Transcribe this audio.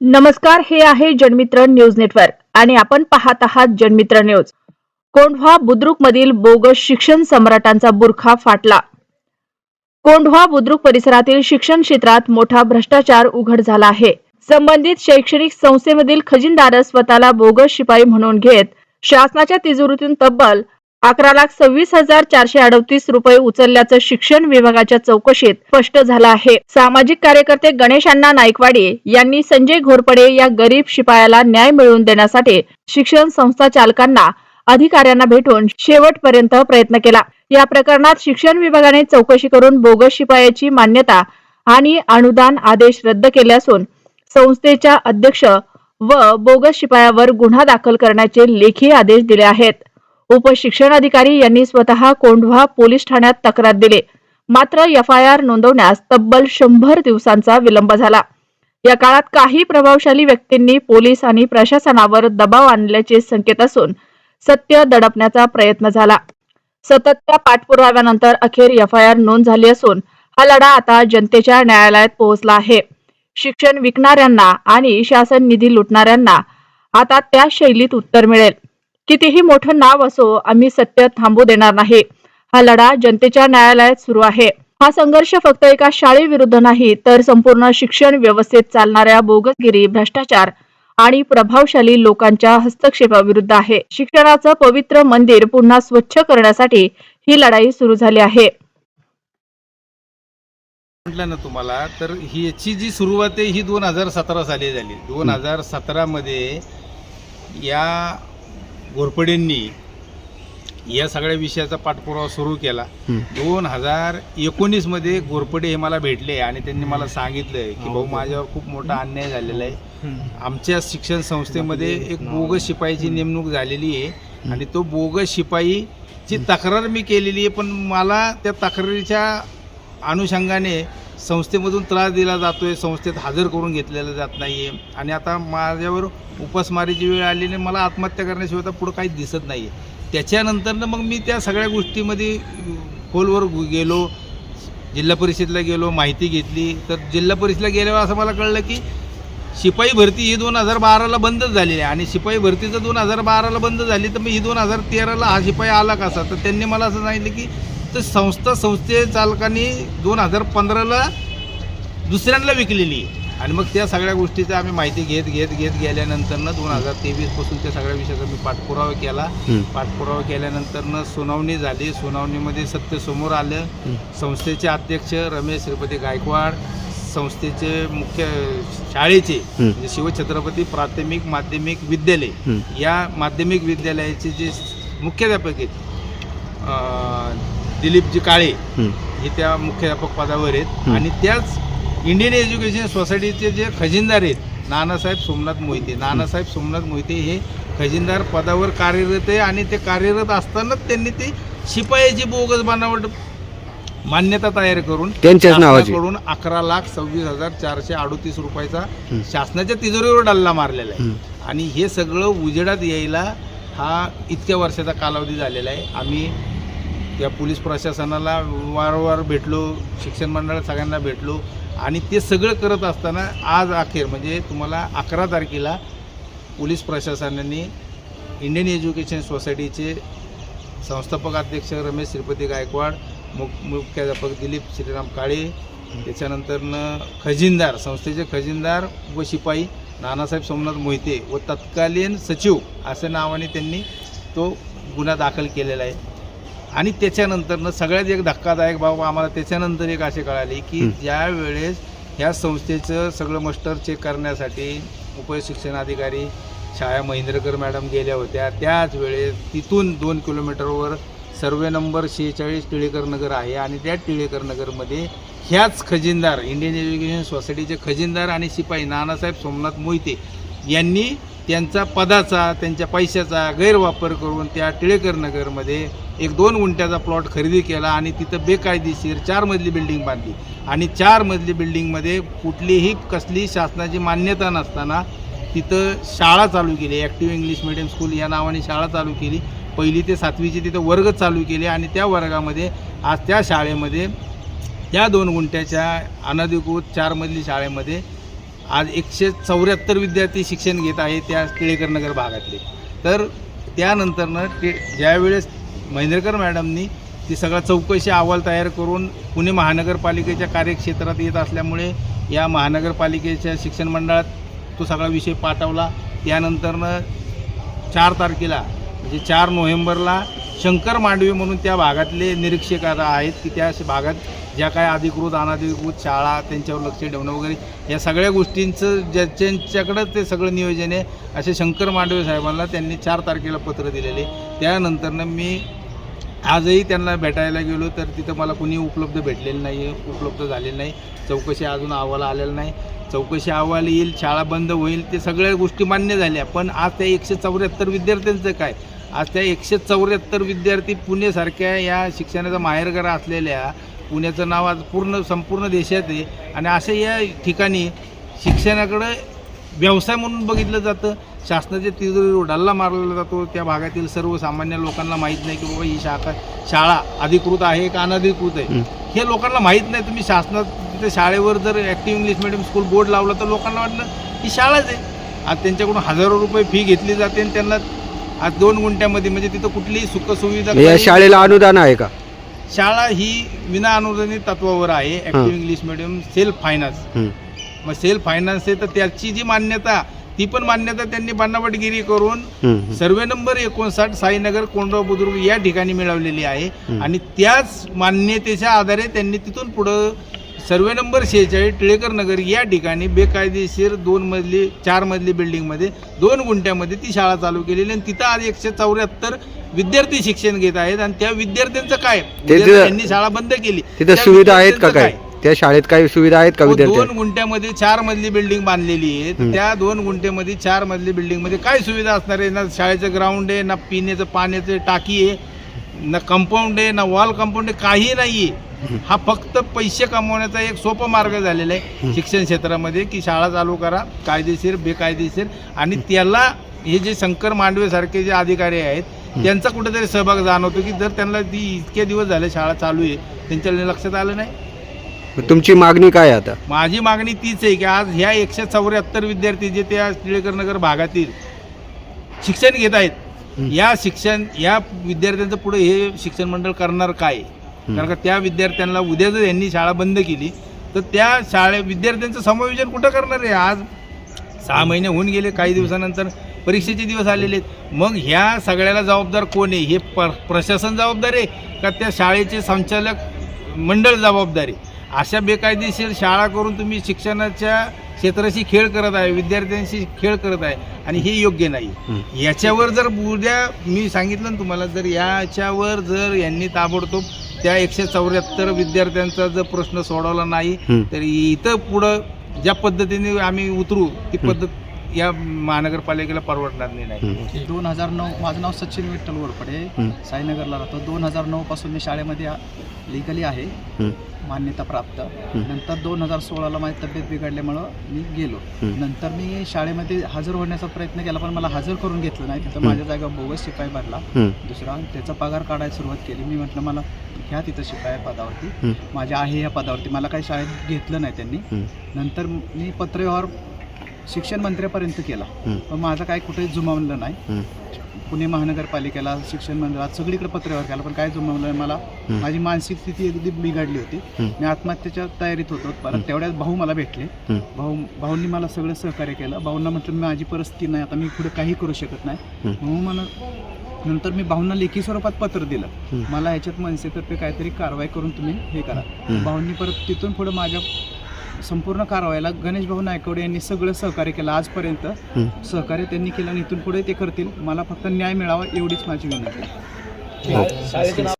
नमस्कार हे आहे जनमित्र न्यूज नेटवर्क आणि आपण पाहत आहात जनमित्र न्यूज. कोंढवा बुद्रुक मधील बोगस शिक्षण सम्राटांचा बुरखा फाटला. कोंढवा बुद्रुक परिसरातील शिक्षण क्षेत्रात मोठा भ्रष्टाचार उघड झाला आहे. संबंधित शैक्षणिक संस्थेमधील खजिनदार स्वतःला बोगस शिपाई म्हणून घेत शासनाच्या तिजोरीतून तब्बल अकरा लाख सव्वीस हजार चारशे अडतीस रुपये उचलल्याचं शिक्षण विभागाच्या चौकशीत स्पष्ट झालं आहे. सामाजिक कार्यकर्ते गणेश अण्णा यांनी संजय घोरपडे या गरीब शिपायाला न्याय मिळवून देण्यासाठी शिक्षण संस्था चालकांना अधिकाऱ्यांना भेटून शेवटपर्यंत प्रयत्न केला. या प्रकरणात शिक्षण विभागाने चौकशी करून बोगस शिपायाची मान्यता आणि अनुदान आदेश रद्द केले असून संस्थेच्या अध्यक्ष व बोगस शिपायावर गुन्हा दाखल करण्याचे लेखी आदेश दिले आहेत. उपशिक्षणाधिकारी यांनी स्वतः कोंढवा पोलीस ठाण्यात तक्रार दिली. मात्र एफ आय आर नोंदवण्यास तब्बल शंभर दिवसांचा विलंब झाला. या काळात काही प्रभावशाली व्यक्तींनी पोलीस आणि प्रशासनावर दबाव आणल्याचे संकेत असून सत्य दडपण्याचा प्रयत्न झाला. सततच्या पाठपुराव्यानंतर अखेर एफ आय आर नोंद झाली असून हा लढा आता जनतेच्या न्यायालयात पोहोचला आहे. शिक्षण विकणाऱ्यांना आणि शासन निधी लुटणाऱ्यांना आता त्या शैलीत उत्तर मिळेल. कितीही मोठं नाव असो आम्ही सत्य थांबू देणार नाही. हा लढा जनतेच्या न्यायालयात सुरू आहे. हा संघर्ष फक्त एका शाळेविरुद्ध नाही तर संपूर्ण शिक्षण व्यवस्थेत चालणाऱ्या बोगसगिरी भ्रष्टाचार आणि प्रभावशाली लोकांच्या हस्तक्षेपाविरुद्ध आहे. शिक्षणाचं पवित्र मंदिर पुन्हा स्वच्छ करण्यासाठी ही लढाई सुरू झाली आहे. म्हटलं ना तुम्हाला तर ही याची जी सुरुवात आहे ही दोन हजार सतरा साली झाली. दोन हजार सतरामध्ये या घोरपडेंनी या सगळ्या विषयाचा पाठपुरावा सुरू केला. दोन हजार एकोणीसमध्ये घोरपडे हे मला भेटले आणि त्यांनी मला सांगितलं की भाऊ माझ्यावर खूप मोठा अन्याय झालेला आहे. आमच्या शिक्षण संस्थेमध्ये एक बोगस शिपाईची नेमणूक झालेली आहे आणि तो बोगस शिपाईची तक्रार मी केलेली आहे पण मला त्या तक्रारीच्या अनुषंगाने संस्थेमधून त्रास दिला जातो आहे संस्थेत हजर करून घेतलेला जात नाही आहे आणि आता माझ्यावर उपासमारीची वेळ आलेली मला आत्महत्या करण्याशिवाय आता पुढं काहीच दिसत नाही आहे त्याच्यानंतरनं मग मी त्या सगळ्या गोष्टीमध्ये खोलवर गेलो जिल्हा परिषदला गेलो माहिती घेतली. तर जिल्हा परिषदला गेल्यावर असं मला कळलं की शिपाई भरती ही दोन हजार बाराला बंदच झालेली आहे. आणि शिपाई भरती जर दोन हजार बाराला बंद झाली तर मी ही दोन हजार तेराला हा शिपाई आला कसा? तर त्यांनी मला असं सांगितलं की तर संस्था संस्थे चालकांनी दोन हजार पंधराला दुसऱ्यांना विकलेली आणि मग त्या सगळ्या गोष्टीचं आम्ही माहिती घेत घेत घेत गेल्यानंतरनं दोन हजार तेवीसपासून त्या सगळ्या विषयाचा मी पाठपुरावा केला. पाठपुरावा केल्यानंतरनं सुनावणी झाली. सुनावणीमध्ये सत्य समोर आलं. संस्थेचे अध्यक्ष रमेश श्रीपती गायकवाड संस्थेचे मुख्य शाळेचे म्हणजे शिवछत्रपती प्राथमिक माध्यमिक विद्यालय या माध्यमिक विद्यालयाचे जे मुख्याध्यापक आहेत दिलीपजी काळे हे त्या मुख्याध्यापक पदावर आहेत. आणि त्याच इंडियन एज्युकेशन सोसायटीचे जे खजिनदार आहेत नानासाहेब सोमनाथ मोहिते. नानासाहेब सोमनाथ मोहिते हे खजिनदार पदावर कार्यरत आहे आणि ते कार्यरत असतानाच त्यांनी ते शिपायाची बोगस बनावट मान्यता तयार करून त्यांच्याच नावाची. शासनाकडून अकरा लाख सव्वीस हजार चारशे अडोतीस रुपयाचा शासनाच्या तिजोरीवर डल्ला मारलेला आहे. आणि हे सगळं उजेडात यायला हा इतक्या वर्षाचा कालावधी झालेला आहे. आम्ही त्या पोलीस प्रशासनाला वारंवार भेटलो शिक्षण मंडळात सगळ्यांना भेटलो आणि ते सगळं करत असताना आज अखेर म्हणजे तुम्हाला अकरा तारखेला पोलीस प्रशासनाने इंडियन एज्युकेशन सोसायटीचे संस्थापक अध्यक्ष रमेश श्रीपती गायकवाड मुख मुख्याध्यापक दिलीप श्रीराम काळे त्याच्यानंतरनं खजिनदार संस्थेचे खजिनदार व शिपाई नानासाहेब सोमनाथ मोहिते व तत्कालीन सचिव अशा नावाने त्यांनी तो गुन्हा दाखल केलेला आहे. आणि त्याच्यानंतरनं सगळ्यात एक धक्कादायक बाब आम्हाला त्याच्यानंतर एक असे कळाले की ज्या वेळेस ह्या संस्थेचं सगळं मस्टर चेक करण्यासाठी उपशिक्षणाधिकारी छाया महेंद्रकर मॅडम गेल्या होत्या त्याच वेळेस तिथून दोन किलोमीटरवर सर्वे नंबर शेहेचाळीस टिळेकर नगर आहे आणि त्या टिळेकर नगरमध्ये ह्याच खजिनदार इंडियन एज्युकेशन सोसायटीचे खजिनदार आणि शिपाई नानासाहेब सोमनाथ मोहिते यांनी त्यांचा पदाचा त्यांच्या पैशाचा गैरवापर करून त्या टिळेकर नगरमध्ये एक दोन गुंठ्याचा प्लॉट खरेदी केला आणि तिथं बेकायदेशीर चार मजली बिल्डिंग बांधली. आणि चार मजली बिल्डिंगमध्ये कुठलीही कसली शासनाची मान्यता नसताना तिथं शाळा चालू केली. ॲक्टिव्ह इंग्लिश मिडियम स्कूल या नावाने शाळा चालू केली. पहिली ते सातवीचे तिथं वर्ग चालू केले आणि त्या वर्गामध्ये आज त्या शाळेमध्ये त्या दोन गुंठ्याच्या अनधिकृत चार मजली शाळेमध्ये आज एकशे चौऱ्याहत्तर विद्यार्थी शिक्षण घेत आहे त्या टिळेकर नगर भागातले. तर त्यानंतरनं ते ज्यावेळेस महेंद्रकर मॅडमनी ती सगळा चौकशी अहवाल तयार करून पुणे महानगरपालिकेच्या कार्यक्षेत्रात येत असल्यामुळे या महानगरपालिकेच्या शिक्षण मंडळात तो सगळा विषय पाठवला. त्यानंतरनं चार तारखेला म्हणजे चार नोव्हेंबरला शंकर मांडवी म्हणून त्या भागातले निरीक्षक आहेत की त्या भागात ज्या काय अधिकृत अनाधिकृत शाळा त्यांच्यावर लक्ष ठेवणं वगैरे या सगळ्या गोष्टींचं ज्या ज्यांच्याकडं ते सगळं नियोजन आहे असे शंकर मांडवे साहेबांना त्यांनी चार तारखेला पत्र दिलेले. त्यानंतरनं मी आजही त्यांना भेटायला गेलो तर तिथं मला कुणी उपलब्ध भेटलेलं नाही आहे उपलब्ध झालेलं नाही. चौकशी अजून अहवाल आलेला नाही. चौकशी अहवाल येईल शाळा बंद होईल ते सगळ्या गोष्टी मान्य झाल्या. पण आज त्या एकशे चौऱ्याहत्तर विद्यार्थ्यांचं काय? आज त्या एकशे चौऱ्याहत्तर विद्यार्थी पुणेसारख्या या शिक्षणाचा माहेरघर असलेल्या पुण्याचं नाव आज पूर्ण संपूर्ण देशात आहे. आणि अशा या ठिकाणी शिक्षणाकडं व्यवसाय म्हणून बघितलं जातं. शासनाच्या तिजोरीवर डल्ला मारला जातो. त्या भागातील सर्वसामान्य लोकांना माहीत नाही की बाबा ही शाखा शाळा अधिकृत आहे का अनधिकृत आहे? हं. लोकांना माहीत नाही. तुम्ही शासनात शाळेवर जर active English medium school board लावला तर लोकांना वाटलं ही शाळाच आहे. आज त्यांच्याकडून हजारो रुपये फी घेतली जाते आणि त्यांना आज दोन गुंठ्यामध्ये म्हणजे तिथं कुठलीही सुखसुविधा या काही- शाळेला अनुदान आहे का शाळा ही विना अनुदानित तत्वावर आहे active English medium self finance. मग सेल्फ फायनान्स आहे तर त्याची जी मान्यता ती पण मान्यता त्यांनी बनावटगिरी करून. सर्वे नंबर एकोणसाठ साईनगर कोंडराव बुद्रुक या ठिकाणी मिळवलेली आहे. आणि त्याच मान्यतेच्या आधारे त्यांनी तिथून पुढं सर्वे नंबर शेहेचाळीस टिळेकर नगर या ठिकाणी बेकायदेशीर दोन मजली चार मजली बिल्डिंगमध्ये दोन गुंठ्यामध्ये ती शाळा चालू केलेली आणि तिथं आज एकशे चौऱ्याहत्तर विद्यार्थी शिक्षण घेत आहेत. आणि त्या विद्यार्थ्यांचं काय? त्यांनी शाळा बंद केली. तिथं सुविधा आहेत का काय? त्या शाळेत काही सुविधा आहेत का अहो, विद्यार्थी? दोन गुंठ्यामध्ये चार मजली बिल्डिंग बांधलेली आहे हं. त्या दोन गुंठ्यामध्ये चार मजली बिल्डिंगमध्ये काय सुविधा असणार आहे? ना शाळेचं ग्राउंड आहे ना पिण्याचं पाण्याचं टाकी आहे ना कंपाऊंड आहे ना वॉल कंपाऊंड आहे काही नाही आहे हा फक्त पैसे कमवण्याचा एक सोपा मार्ग झालेला आहे. शिक्षण क्षेत्रामध्ये की शाळा चालू करा कायदेशीर बेकायदेशीर. आणि त्याला हे जे शंकर मांडवे सारखे जे अधिकारी आहेत त्यांचा कुठेतरी सहभाग जाणवतो की जर त्यांना ती इतके दिवस झाले शाळा चालू आहे त्यांच्या लक्षात आलं नाही. तुमची मागणी काय आता? माझी मागणी तीच आहे की आज ह्या एकशे चौऱ्याहत्तर विद्यार्थी जे त्या टिळेकर नगर भागातील शिक्षण घेत आहेत. या शिक्षण या विद्यार्थ्यांचं पुढे हे शिक्षण मंडळ करणार काय. कारण का त्या विद्यार्थ्यांना उद्या जर यांनी शाळा बंद केली तर त्या शाळे विद्यार्थ्यांचं समायोजन कुठं करणार आहे? आज सहा महिने होऊन गेले काही दिवसानंतर परीक्षेचे दिवस आलेले आहेत. मग ह्या सगळ्याला जबाबदार कोण आहे? हे प्र प्रशासन जबाबदार आहे का त्या शाळेचे संचालक मंडळ जबाबदार आहे? अशा बेकायदेशीर शाळा करून तुम्ही शिक्षणाच्या क्षेत्राशी खेळ करत आहे विद्यार्थ्यांशी खेळ करत आहे आणि हे योग्य नाही. याच्यावर जर उद्या मी सांगितलं ना तुम्हाला जर याच्यावर जर यांनी ताबडतोब त्या एकशे चौऱ्याहत्तर विद्यार्थ्यांचा जर प्रश्न सोडवला नाही. तर इथं पुढं ज्या पद्धतीने आम्ही उतरू ती. पद्धत या महानगरपालिकेला परवडणार नाही. दोन हजार नऊ माझं नाव सचिन विठ्ठल वरपडे हं. साईनगरला राहतो दोन हजार नऊ पासून मी शाळेमध्ये लिगली आहे. मान्यता प्राप्त. नंतर दोन हजार सोळाला माझी तब्येत बिघडल्यामुळं मी गेलो. नंतर मी शाळेमध्ये हजर होण्याचा प्रयत्न केला पण मला हजर करून घेतलं नाही तिथं. माझ्या जागा बोगस शिपाई भरला. दुसरा त्याचा पगार काढायला सुरुवात केली मी म्हटलं मला घ्या तिथं शिपाई पदावरती. माझ्या आहे या पदावरती मला काही शाळेत घेतलं नाही त्यांनी. नंतर मी पत्रव्यवहार शिक्षण मंत्र्यापर्यंत केला. पण माझं काही कुठेही जुमावलं नाही. पुणे महानगरपालिकेला शिक्षण मंडळात सगळीकडे पत्रव्यवहार केला पण काय जमवलं नाही मला. माझी मानसिक स्थिती अगदी बिघडली होती. मी आत्महत्येच्या तयारीत होतो. परत तेवढ्यात भाऊ मला भेटले. भाऊ भाऊंनी मला सगळं सहकार्य केलं भाऊंना म्हटलं माझी परिस्थिती नाही आता मी पुढे काही करू शकत नाही. भाऊ मला नंतर मी भाऊंना लेखी स्वरूपात पत्र दिलं. मला ह्याच्यात मनसेतर्फे काहीतरी कारवाई करून तुम्ही हे करा. भाऊंनी परत तिथून पुढे माझ्या संपूर्ण कारवाईला गणेश भाऊ नायकवडे यांनी सगळं सहकार्य केलं आजपर्यंत हं. सहकार्य त्यांनी केलं आणि इथून पुढे ते करतील मला फक्त न्याय मिळावा एवढीच माझी विनंती आहे.